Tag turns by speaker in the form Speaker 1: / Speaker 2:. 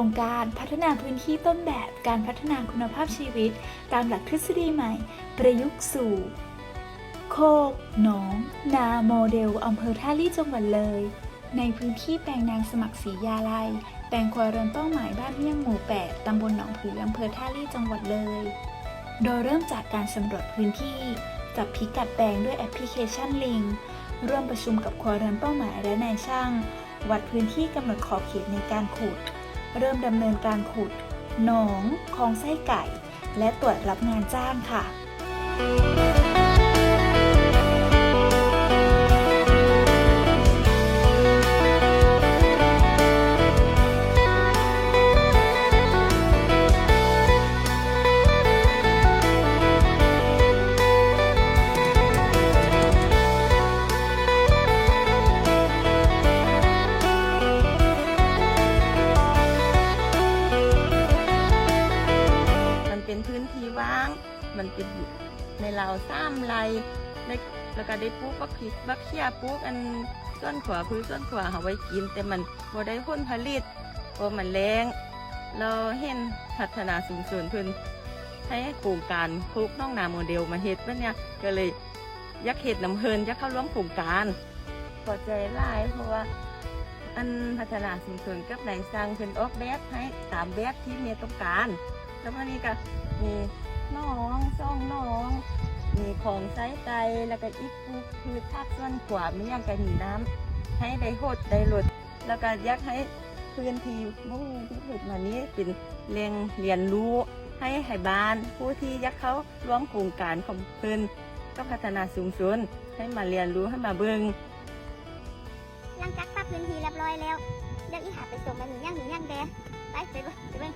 Speaker 1: รงการพัฒนาพื้นที่ต้นแบบการพัฒนาคุณภาพชีวิต ตามหลักทฤษฎีใหม่ ประยุกต์สู่ โคก หนอง นาโมเดลอำเภอท่าลี่จังหวัดเลย ในพื้นที่แปลงนางสมัครศรียาลัยแปลงครัวเรือนเป้าหมายบ้านเมี่ยงหมู่ 8 ตำบลหนองผืออำเภอท่าลี่จังหวัดเลย โดยเริ่มจากการสำรวจพื้นที่ จับพิกัดแปลงด้วยแอปพลิเคชันลิงร่วมประชุมกับครัวเรือนเป้าหมายและนายช่าง วัดพื้นที่กำหนดขอบเขตในการขุด เริ่มดำเนินการขุด หนองคลองไส้ไก่ และตรวจรับงานจ้างค่ะ
Speaker 2: มันเป็นในเราวซ้ำไรแล้วแล้วก็ได้ปลูกบักพริกบักเขียปลูกอันต้นขวาพื้นต้นขวาเอาไว้กิน แต่มันบ่ได้ผลผลิตเพราะมันแรงเราเห็นพัฒนาสูงส่วนเพิ่นให้โครงการปลูกน้องนาโมเดลมาเฮ็ดว่าเนี่ยก็เลยยักเฮ็ดน้ำเฮินอยักเข้าร่วมโครงการพอใจหลายเพราะว่าอันพัฒนาสูงส่วนกับนายสร้างเพิ่นออกแบบให้ตามแบบที่เมียต้องการ แล้ววันนี้ก็มี น้องซ่องน้อง มีของไซไตแล้วก็อีกพืชพืชภาคส่วนขวามีอย่างกันหนีน้ำให้ได้โหดได้หลดแล้วก็อยากให้พื้นที่มุ่งที่ผุดมานี้เป็นเรียงเรียนรู้ให้ให้บ้าน ผู้ที่ยากเขาร่วมโครงการของเพิ่นก็พัฒนาสูงสุดให้มาเรียนรู้ให้มาเบิง
Speaker 3: หลังจากปรับพื้นที่เรียบร้อยแล้วเดี๋ยวอีหาไปส่งมาหนึ่งย่างหนึ่งย่างแดไปไปเบิ่งไปเบิง